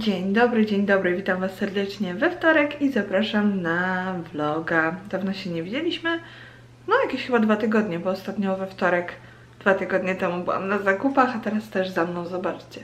Dzień dobry, dzień dobry, witam Was serdecznie we wtorek i zapraszam na vloga. Dawno się nie widzieliśmy, no jakieś chyba dwa tygodnie, bo ostatnio we wtorek, dwa tygodnie temu byłam na zakupach, a teraz też za mną, zobaczcie.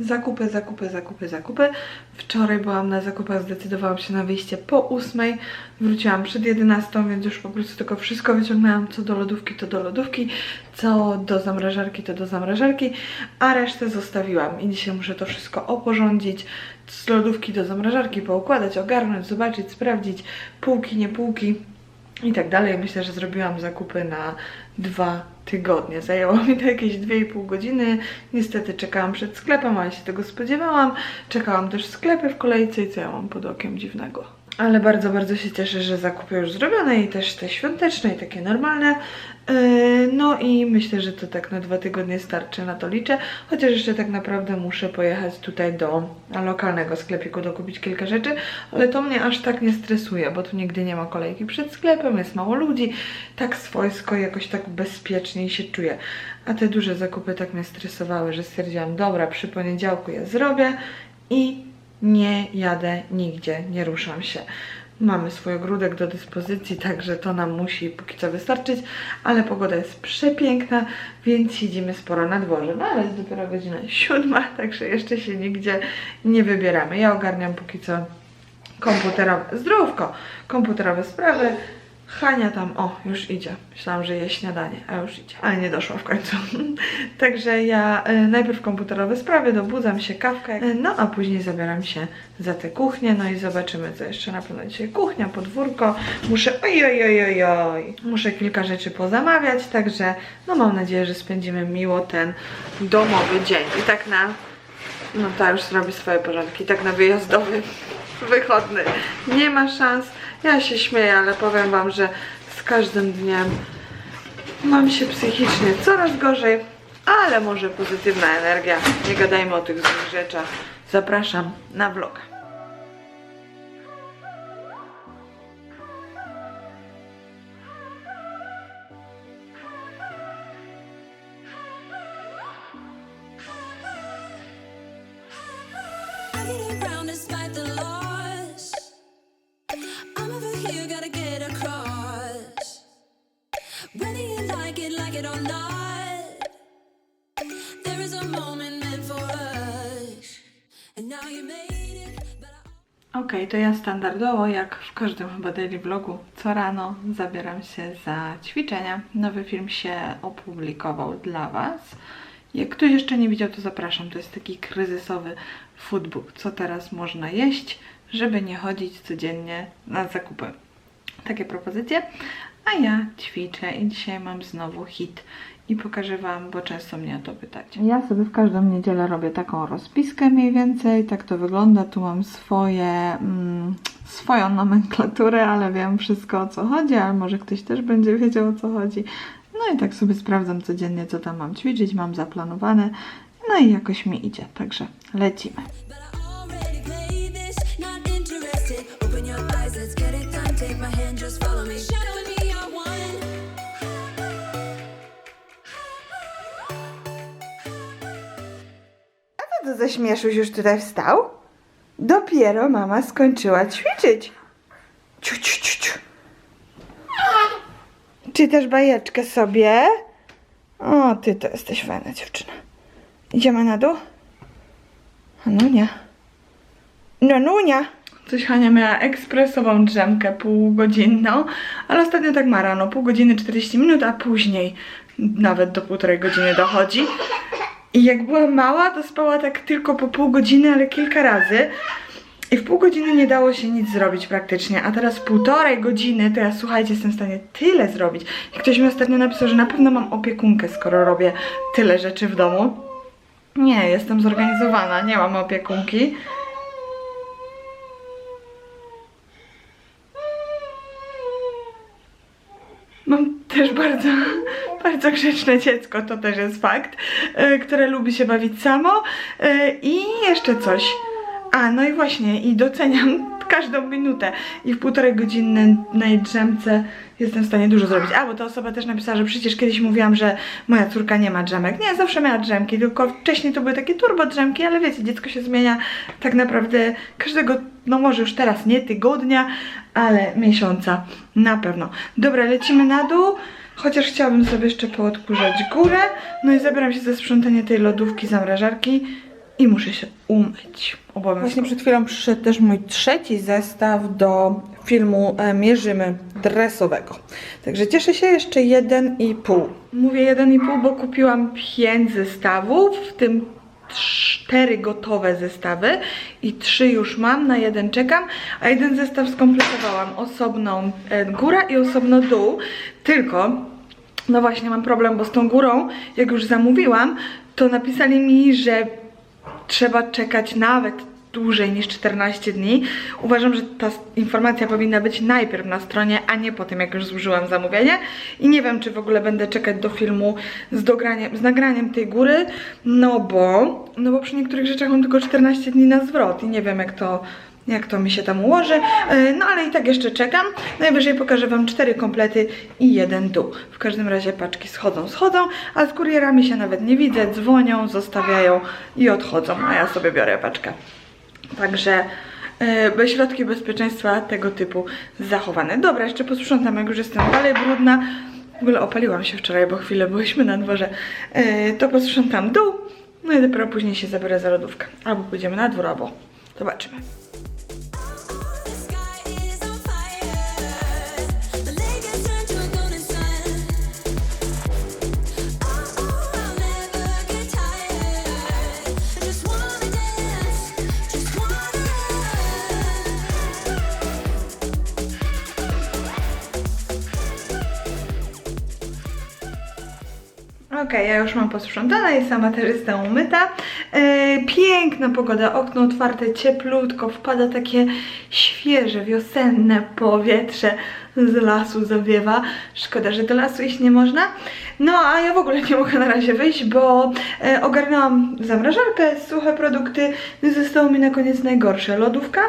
Zakupy, zakupy, zakupy, zakupy. Wczoraj byłam na zakupach, zdecydowałam się na wyjście po ósmej, wróciłam przed 11, więc już po prostu tylko wszystko wyciągnęłam, co do lodówki, to do lodówki, co do zamrażarki, to do zamrażarki, a resztę zostawiłam. I dzisiaj muszę to wszystko oporządzić, z lodówki do zamrażarki poukładać, ogarnąć, zobaczyć, sprawdzić, półki, nie półki i tak dalej. Myślę, że zrobiłam zakupy na dwa tygodnie. Zajęło mi to jakieś 2,5 godziny. Niestety czekałam przed sklepem, ale się tego spodziewałam. Czekałam też w sklepie w kolejce i co ja mam pod okiem dziwnego. Ale bardzo, bardzo się cieszę, że zakupy już zrobione i też te świąteczne i takie normalne. Yy, No i myślę, że to tak na dwa tygodnie starczy, na to liczę. Chociaż jeszcze tak naprawdę muszę pojechać tutaj do lokalnego sklepiku dokupić kilka rzeczy, ale to mnie aż tak nie stresuje, bo tu nigdy nie ma kolejki przed sklepem, jest mało ludzi, tak swojsko, jakoś tak bezpieczniej się czuję. A te duże zakupy tak mnie stresowały, że stwierdziłam, dobra, przy poniedziałku je zrobię i nie jadę nigdzie, nie ruszam się. Mamy swój ogródek do dyspozycji, także to nam musi póki co wystarczyć, ale pogoda jest przepiękna, więc siedzimy sporo na dworze. No ale jest dopiero godzina siódma, także jeszcze się nigdzie nie wybieramy. Ja ogarniam póki co komputerowe, zdrówko, komputerowe sprawy. Hania tam, o, już idzie. Myślałam, że je śniadanie, a już idzie. Ale nie doszła w końcu. Także ja y, najpierw komputerowe sprawy, dobudzam się, kawkę, y, no a później zabieram się za tę kuchnię, no i zobaczymy, co jeszcze na pewno dzisiaj kuchnia, podwórko. Muszę, oj, oj, oj, oj, oj. Muszę kilka rzeczy pozamawiać, także no mam nadzieję, że spędzimy miło ten domowy dzień. I tak na, no ta już zrobi swoje porządki, tak na wyjazdowy, wychodny. Nie ma szans. Ja się śmieję, ale powiem wam, że z każdym dniem mam się psychicznie coraz gorzej, ale może pozytywna energia. Nie gadajmy o tych złych rzeczach. Zapraszam na vloga. To ja standardowo, jak w każdym chyba daily vlogu, co rano zabieram się za ćwiczenia. Nowy film się opublikował dla Was. Jak ktoś jeszcze nie widział, to zapraszam. To jest taki kryzysowy foodbook. Co teraz można jeść, żeby nie chodzić codziennie na zakupy. Takie propozycje. A ja ćwiczę i dzisiaj mam znowu hit i pokażę Wam, bo często mnie o to pytacie. Ja sobie w każdą niedzielę robię taką rozpiskę mniej więcej, tak to wygląda. Tu mam swoje, mm, swoją nomenklaturę, ale wiem wszystko o co chodzi, ale może ktoś też będzie wiedział o co chodzi. No i tak sobie sprawdzam codziennie, co tam mam ćwiczyć, mam zaplanowane, no i jakoś mi idzie, także lecimy. Za śmieszuś już tutaj wstał? Dopiero mama skończyła ćwiczyć. Ciu, ciu, ciu, ciu. Czytasz bajeczkę sobie? O, ty to jesteś fajna dziewczyna. Idziemy na dół? Nunia. No, Nunia. Coś Hania miała ekspresową drzemkę półgodzinną, ale ostatnio tak ma rano, pół godziny 40 minut, a później nawet do półtorej godziny dochodzi. I jak była mała, to spała tak tylko po pół godziny, ale kilka razy. I w pół godziny nie dało się nic zrobić praktycznie, a teraz półtorej godziny, to ja słuchajcie, jestem w stanie tyle zrobić. I ktoś mi ostatnio napisał, że na pewno mam opiekunkę, skoro robię tyle rzeczy w domu. Nie, jestem zorganizowana, nie mam opiekunki. Mam też bardzo, bardzo grzeczne dziecko, to też jest fakt, e, które lubi się bawić samo. E, I jeszcze coś. A, no i właśnie, i doceniam każdą minutę i w półtorej godzinnej drzemce jestem w stanie dużo zrobić. A, bo ta osoba też napisała, że przecież kiedyś mówiłam, że moja córka nie ma drzemek. Nie, zawsze miała drzemki, tylko wcześniej to były takie turbo drzemki, ale wiecie, dziecko się zmienia tak naprawdę każdego, no może już teraz nie tygodnia, ale miesiąca na pewno. Dobra, lecimy na dół. Chociaż chciałabym sobie jeszcze poodkurzać górę. No i zabieram się za sprzątanie tej lodówki, zamrażarki i muszę się umyć. Obowiązkowo. Właśnie przed chwilą przyszedł też mój trzeci zestaw do filmu e, Mierzymy dresowego. Także cieszę się jeszcze jeden i pół. Mówię jeden i pół, bo kupiłam pięć zestawów, w tym cztery gotowe zestawy i trzy już mam, na jeden czekam, a jeden zestaw skompletowałam. Osobną e, góra i osobno dół, tylko no właśnie mam problem, bo z tą górą, jak już zamówiłam, to napisali mi, że trzeba czekać nawet dłużej niż 14 dni. Uważam, że ta informacja powinna być najpierw na stronie, a nie po tym, jak już złożyłam zamówienie. I nie wiem, czy w ogóle będę czekać do filmu z, dograniem, z nagraniem tej góry, no bo, no bo przy niektórych rzeczach mam tylko 14 dni na zwrot i nie wiem, jak to jak to mi się tam ułoży, Yy, no ale i tak jeszcze czekam. Najwyżej pokażę Wam cztery komplety i jeden dół. W każdym razie paczki schodzą, schodzą, a z kurierami się nawet nie widzę, dzwonią, zostawiają i odchodzą, a ja sobie biorę paczkę. Także yy, środki bezpieczeństwa tego typu zachowane. Dobra, jeszcze posprzątam, jak już jestem dalej brudna. W ogóle opaliłam się wczoraj, bo chwilę byliśmy na dworze. Yy, to posprzątam dół, no i dopiero później się zabiorę za lodówkę. Albo pójdziemy na dwór, albo zobaczymy. Okej, ja już mam posprzątane i sama też jestem umyta. E, piękna pogoda, okno otwarte, cieplutko, wpada takie świeże, wiosenne powietrze z lasu zawiewa. Szkoda, że do lasu iść nie można. No, a ja w ogóle nie mogę na razie wyjść, bo e, ogarnęłam zamrażarkę, suche produkty, no i zostało mi na koniec najgorsze. Lodówka,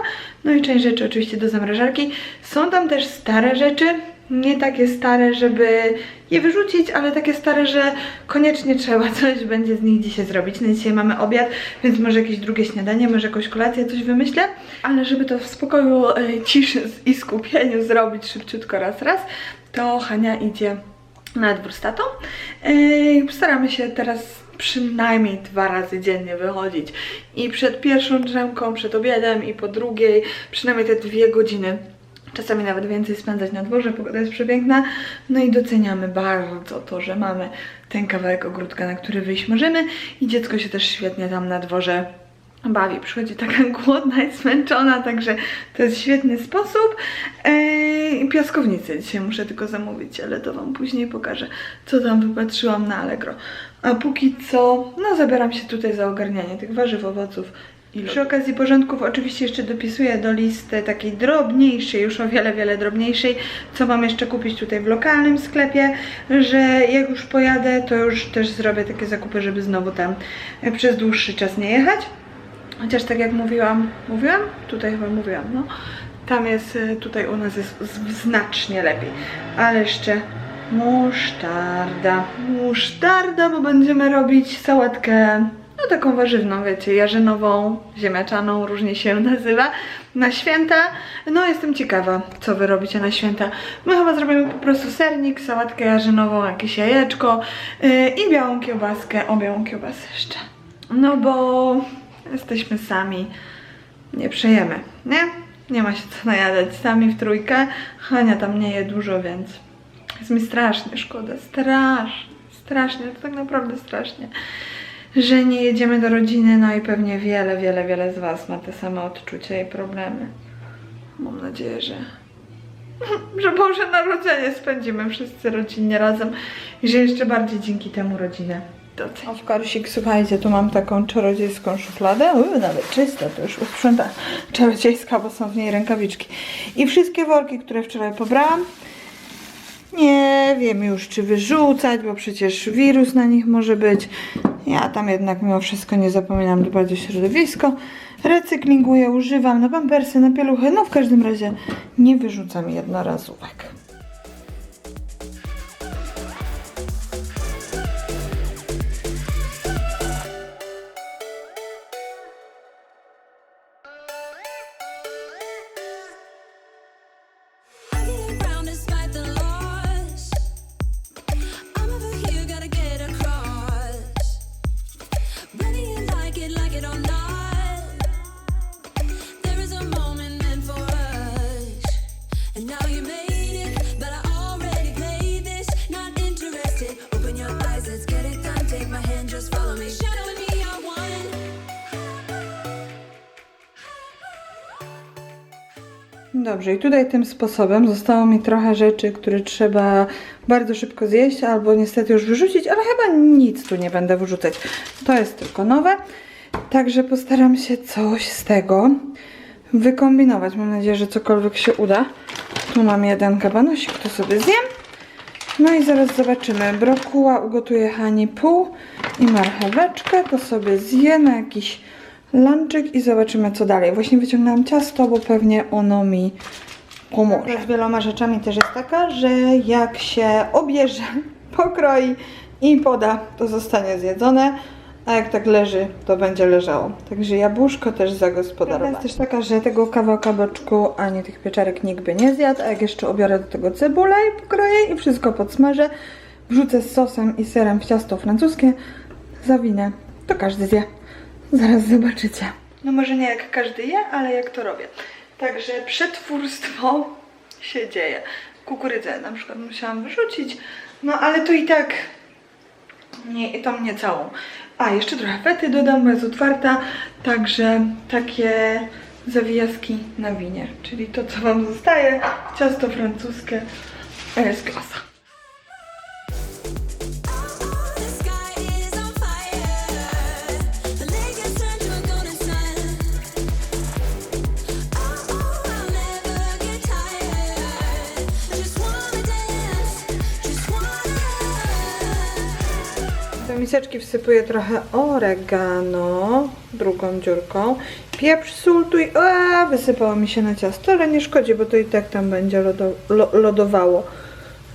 no i część rzeczy oczywiście do zamrażarki. Są tam też stare rzeczy, nie takie stare, żeby je wyrzucić, ale takie stare, że koniecznie trzeba coś będzie z nich dzisiaj zrobić. No dzisiaj mamy obiad, więc może jakieś drugie śniadanie, może jakąś kolację, coś wymyślę. Ale żeby to w spokoju, e, ciszy i skupieniu zrobić szybciutko raz, raz, to Hania idzie na dwór z tatą. E, staramy się teraz przynajmniej dwa razy dziennie wychodzić. I przed pierwszą drzemką, przed obiadem i po drugiej, przynajmniej te dwie godziny czasami nawet więcej spędzać na dworze, pogoda jest przepiękna, no i doceniamy bardzo to, że mamy ten kawałek ogródka, na który wyjść możemy i dziecko się też świetnie tam na dworze bawi. Przychodzi taka głodna i zmęczona, także to jest świetny sposób. Eee, piaskownicę dzisiaj muszę tylko zamówić, ale to Wam później pokażę, co tam wypatrzyłam na Allegro. A póki co, no zabieram się tutaj za ogarnianie tych warzyw, owoców i przy okazji porządków oczywiście jeszcze dopisuję do listy takiej drobniejszej, już o wiele, wiele drobniejszej, co mam jeszcze kupić tutaj w lokalnym sklepie, że jak już pojadę, to już też zrobię takie zakupy, żeby znowu tam e, przez dłuższy czas nie jechać. Chociaż tak jak mówiłam, mówiłam? Tutaj chyba mówiłam, no. Tam jest, e, tutaj u nas jest znacznie lepiej. Ale jeszcze musztarda. Musztarda, bo będziemy robić sałatkę, no taką warzywną, wiecie, jarzynową, ziemniaczaną, różnie się nazywa, na święta. No jestem ciekawa, co wy robicie na święta. My chyba zrobimy po prostu sernik, sałatkę jarzynową, jakieś jajeczko yy, i białą kiełbaskę, o białą kiełbasę jeszcze. No bo jesteśmy sami, nie przejemy, nie? Nie ma się co najadać sami w trójkę. Hania tam nie je dużo, więc jest mi strasznie szkoda, strasznie, strasznie, to tak naprawdę strasznie, że nie jedziemy do rodziny, no i pewnie wiele, wiele, wiele z Was ma te same odczucia i problemy. Mam nadzieję, że że Boże Narodzenie spędzimy wszyscy rodzinnie razem i że jeszcze bardziej dzięki temu rodzinę docenię. Owkarusik, słuchajcie, tu mam taką czarodziejską szufladę, Uy, nawet czysta, to już usprząta czarodziejska, bo są w niej rękawiczki. I wszystkie worki, które wczoraj pobrałam, nie wiem już czy wyrzucać, bo przecież wirus na nich może być. Ja tam jednak mimo wszystko nie zapominam dbać o środowisko, recyklinguję, używam na pampersy, na pieluchy, no w każdym razie nie wyrzucam jednorazówek. Dobrze, i tutaj tym sposobem zostało mi trochę rzeczy, które trzeba bardzo szybko zjeść albo niestety już wyrzucić, ale chyba nic tu nie będę wyrzucać. To jest tylko nowe, także postaram się coś z tego wykombinować. Mam nadzieję, że cokolwiek się uda. Tu mam jeden kabanosik, to sobie zjem. No i zaraz zobaczymy. Brokuła ugotuję Hani pół i marcheweczkę. To sobie zje na jakiś lunchik i zobaczymy co dalej. Właśnie wyciągnęłam ciasto, bo pewnie ono mi pomoże. Z wieloma rzeczami też jest taka, że jak się obierze, pokroi i poda, to zostanie zjedzone. A jak tak leży, to będzie leżało. Także jabłuszko też zagospodarowane. Jest też taka, że tego kawałka boczku ani tych pieczarek nikt by nie zjadł, a jak jeszcze obiorę do tego cebulę i pokroję i wszystko podsmażę, wrzucę z sosem i serem w ciasto francuskie, zawinę, to każdy zje. Zaraz zobaczycie. No może nie jak każdy je, ale jak to robię. Także przetwórstwo się dzieje. Kukurydzę na przykład musiałam wyrzucić, no ale to i tak nie, tą nie całą. A, jeszcze trochę fety dodam, bo jest otwarta, także takie zawijaski na winie, czyli to, co Wam zostaje, ciasto francuskie, a jest klasa. Miseczki wsypuję trochę oregano, drugą dziurką, pieprz, sól tu i wysypało mi się na ciasto, ale nie szkodzi, bo to i tak tam będzie lodo, lo, lodowało.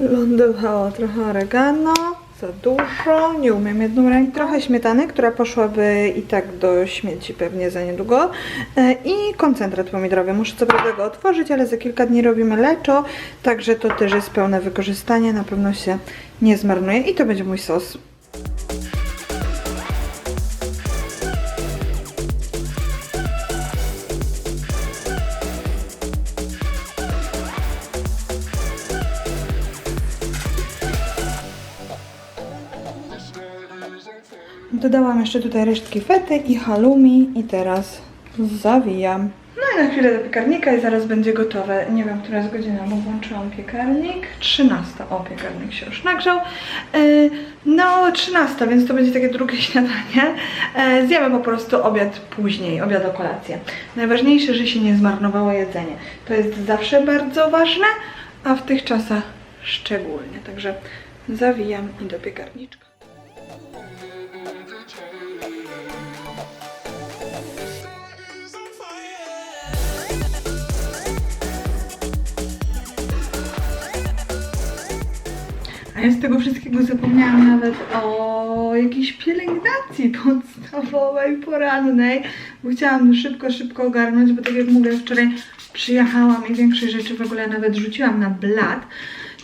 Lądowało trochę oregano, za dużo, nie umiem jedną ręką. Trochę śmietany, która poszłaby i tak do śmieci pewnie za niedługo. E, I koncentrat pomidorowy. Muszę co prawda go otworzyć, ale za kilka dni robimy leczo, także to też jest pełne wykorzystanie, na pewno się nie zmarnuje i to będzie mój sos. Dodałam jeszcze tutaj resztki fety i halloumi i teraz zawijam. No i na chwilę do piekarnika i zaraz będzie gotowe. Nie wiem, która jest godzina, bo włączyłam piekarnik. 13. O, piekarnik się już nagrzał. Yy, no, 13, więc to będzie takie drugie śniadanie. Yy, zjemy po prostu obiad później, obiad o kolację. Najważniejsze, że się nie zmarnowało jedzenie. To jest zawsze bardzo ważne, a w tych czasach szczególnie. Także zawijam i do piekarniczka. Z tego wszystkiego zapomniałam nawet o jakiejś pielęgnacji podstawowej, porannej, bo chciałam szybko, szybko ogarnąć, bo tak jak mówię, wczoraj przyjechałam i większość rzeczy w ogóle nawet rzuciłam na blat.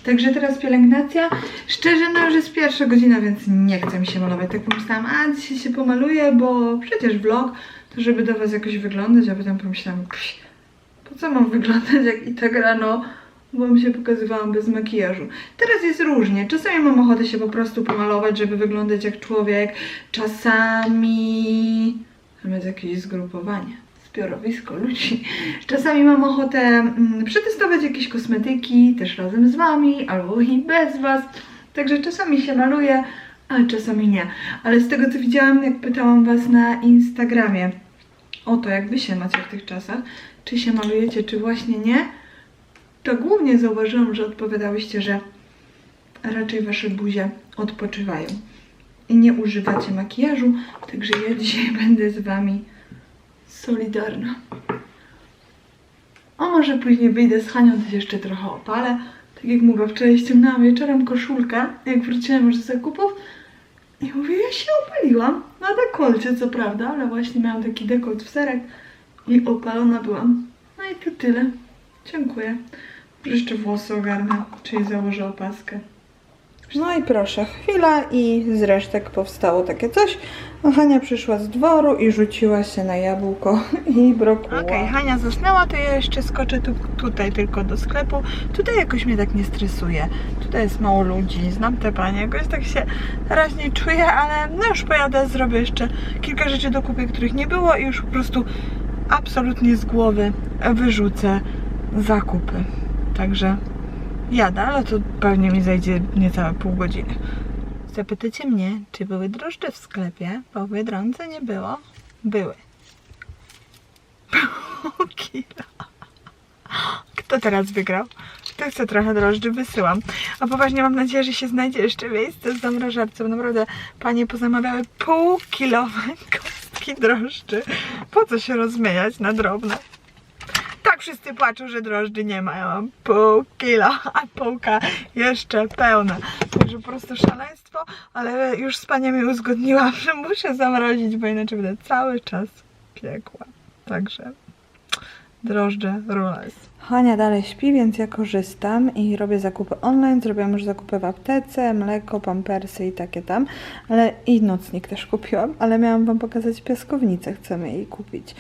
Także teraz pielęgnacja. Szczerze, no już jest pierwsza godzina, więc nie chce mi się malować. Tak pomyślałam, a dzisiaj się pomaluję, bo przecież vlog, to żeby do Was jakoś wyglądać, a potem pomyślałam, po co mam wyglądać jak i tak rano, bo mi się pokazywałam bez makijażu. Teraz jest różnie. Czasami mam ochotę się po prostu pomalować, żeby wyglądać jak człowiek. Czasami tam jest jakieś zgrupowanie, zbiorowisko ludzi. Czasami mam ochotę mm, przetestować jakieś kosmetyki, też razem z Wami, albo i bez Was. Także czasami się maluję, a czasami nie. Ale z tego co widziałam, jak pytałam Was na Instagramie o to, jak Wy się macie w tych czasach, czy się malujecie, czy właśnie nie, to głównie zauważyłam, że odpowiadałyście, że raczej wasze buzie odpoczywają i nie używacie makijażu, także ja dzisiaj będę z wami solidarna. A może później wyjdę z Hanią, to się jeszcze trochę opalę. Tak jak mówię, wczoraj ściągnęłam wieczorem koszulkę, jak wróciłam już z zakupów. I mówię, ja się opaliłam. Na dekolcie, co prawda, ale właśnie miałam taki dekolt w serek i opalona byłam. No i to tyle. Dziękuję. Jeszcze włosy ogarnę, czyli założę opaskę. No i proszę, chwila i z resztek powstało takie coś. Hania przyszła z dworu i rzuciła się na jabłko i brokuła. Okej, Hania zasnęła, to ja jeszcze skoczę tu, tutaj tylko do sklepu. Tutaj jakoś mnie tak nie stresuje. Tutaj jest mało ludzi, znam te panie, jakoś tak się teraz nie czuję, ale no już pojadę, zrobię jeszcze kilka rzeczy do kupy, których nie było i już po prostu absolutnie z głowy wyrzucę zakupy. Także jadę, ale to pewnie mi zajdzie niecałe pół godziny. Zapytacie mnie, czy były drożdże w sklepie, w Biedronce nie było. Były. Pół. Kto teraz wygrał? Kto chce trochę drożdży? Wysyłam. A poważnie mam nadzieję, że się znajdzie jeszcze miejsce z zamrażarce, bo naprawdę panie pozamawiały półkilowe kostki drożdży. Po co się rozmieniać na drobne? Tak wszyscy płaczą, że drożdży nie ma. Ja mam pół kila, a półka jeszcze pełna. Także po prostu szaleństwo, ale już z paniami uzgodniłam, że muszę zamrozić, bo inaczej będę cały czas piekła. Także drożdże rules. Hania dalej śpi, więc ja korzystam i robię zakupy online. Zrobiłam już zakupy w aptece, mleko, pampersy i takie tam, ale i nocnik też kupiłam, ale miałam wam pokazać piaskownicę, chcemy jej kupić.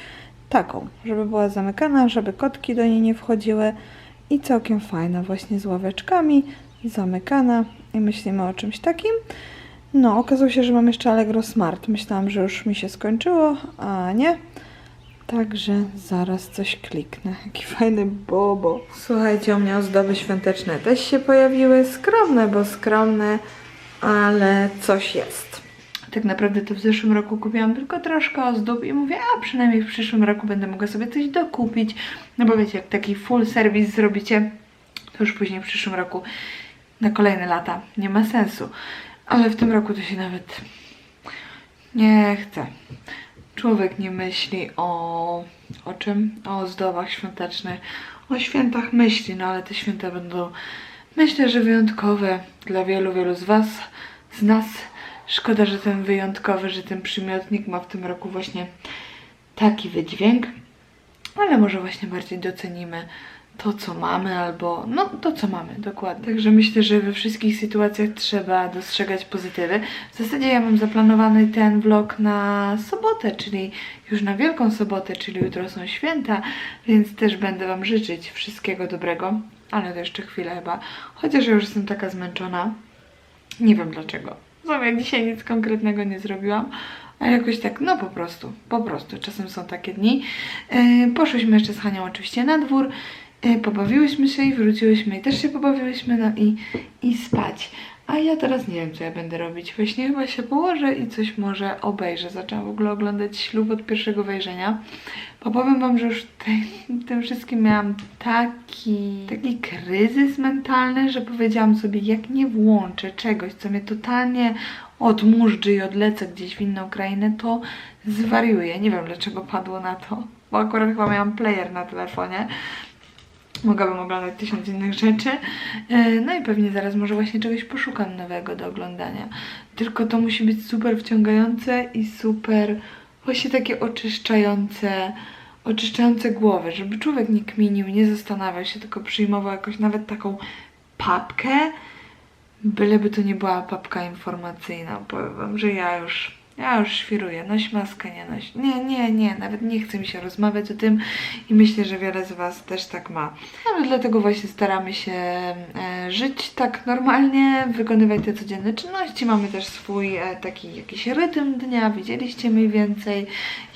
Taką, żeby była zamykana, żeby kotki do niej nie wchodziły i całkiem fajna, właśnie z ławeczkami, zamykana i myślimy o czymś takim. No, okazało się, że mam jeszcze Allegro Smart. Myślałam, że już mi się skończyło, a nie. Także zaraz coś kliknę. Jaki fajny bobo. Słuchajcie, u mnie ozdoby świąteczne też się pojawiły. Skromne, bo skromne, ale coś jest. Tak naprawdę to w zeszłym roku kupiłam tylko troszkę ozdób i mówię, a przynajmniej w przyszłym roku będę mogła sobie coś dokupić. No bo wiecie, jak taki full serwis zrobicie, to już później w przyszłym roku na kolejne lata nie ma sensu. Ale w tym roku to się nawet nie chce. Człowiek nie myśli o, o czym? O ozdobach świątecznych. O świętach myśli, no ale te święta będą myślę, że wyjątkowe dla wielu, wielu z Was, z nas. Szkoda, że ten wyjątkowy, że ten przymiotnik ma w tym roku właśnie taki wydźwięk, ale może właśnie bardziej docenimy to, co mamy, albo no to, co mamy, dokładnie. Także myślę, że we wszystkich sytuacjach trzeba dostrzegać pozytywy. W zasadzie ja mam zaplanowany ten vlog na sobotę, czyli już na Wielką Sobotę, czyli jutro są święta, więc też będę Wam życzyć wszystkiego dobrego, ale to jeszcze chwilę chyba, chociaż ja już jestem taka zmęczona. Nie wiem dlaczego. Znowu jak dzisiaj nic konkretnego nie zrobiłam, a jakoś tak, no po prostu, po prostu. Czasem są takie dni. Yy, poszłyśmy jeszcze z Hanią oczywiście na dwór, yy, pobawiłyśmy się i wróciłyśmy i też się pobawiłyśmy, no i, i spać. A ja teraz nie wiem, co ja będę robić. Właśnie chyba się położę i coś może obejrzę. Zaczęłam w ogóle oglądać ślub od pierwszego wejrzenia. Bo powiem wam, że już tej, tym wszystkim miałam taki, taki kryzys mentalny, że powiedziałam sobie, jak nie włączę czegoś, co mnie totalnie odmurzczy i odlecę gdzieś w inną krainę, to zwariuję. Nie wiem, dlaczego padło na to. Bo akurat chyba miałam player na telefonie. Mogłabym oglądać tysiąc innych rzeczy. E, No i pewnie zaraz może właśnie czegoś poszukam nowego do oglądania. Tylko to musi być super wciągające i super właśnie takie oczyszczające, oczyszczające głowę, żeby człowiek nie kminił, nie zastanawiał się, tylko przyjmował jakoś nawet taką papkę, byleby to nie była papka informacyjna. Powiem wam, że ja już, ja już świruję. Noś maskę, nie noś. Nie, nie, nie, nawet nie chce mi się rozmawiać o tym i myślę, że wiele z was też tak ma. Ale dlatego właśnie staramy się e, żyć tak normalnie, wykonywać te codzienne czynności. Mamy też swój e, taki jakiś rytm dnia, widzieliście mniej więcej.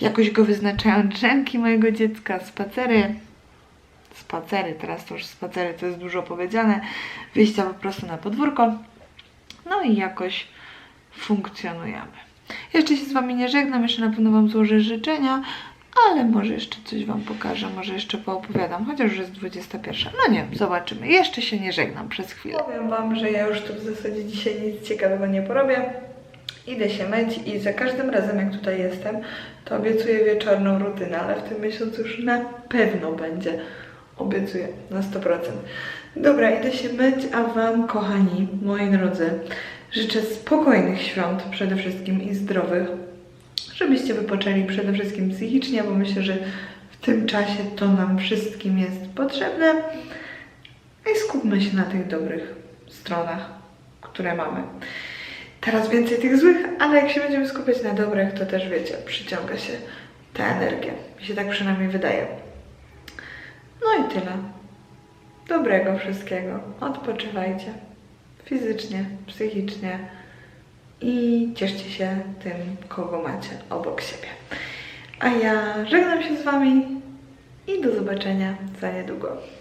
Jakoś go wyznaczają drzemki mojego dziecka, spacery. Spacery, teraz to już spacery to jest dużo powiedziane. Wyjścia po prostu na podwórko. No i jakoś funkcjonujemy. Jeszcze się z Wami nie żegnam, jeszcze na pewno Wam złożę życzenia, ale może jeszcze coś Wam pokażę, może jeszcze poopowiadam, chociaż już jest 21. No nie zobaczymy. Jeszcze się nie żegnam przez chwilę. Powiem Wam, że ja już tu w zasadzie dzisiaj nic ciekawego nie porobię. Idę się myć i za każdym razem jak tutaj jestem, to obiecuję wieczorną rutynę, ale w tym miesiącu już na pewno będzie. Obiecuję na 100%. Dobra, idę się myć, a Wam, kochani, moi drodzy, życzę spokojnych świąt przede wszystkim i zdrowych, żebyście wypoczęli przede wszystkim psychicznie, bo myślę, że w tym czasie to nam wszystkim jest potrzebne. I skupmy się na tych dobrych stronach, które mamy. Teraz więcej tych złych, ale jak się będziemy skupiać na dobrych, to też wiecie, przyciąga się ta energia. Mi się tak przynajmniej wydaje. No i tyle. Dobrego wszystkiego. Odpoczywajcie. Fizycznie, psychicznie. I cieszcie się tym, kogo macie obok siebie. A ja żegnam się z Wami i do zobaczenia za niedługo.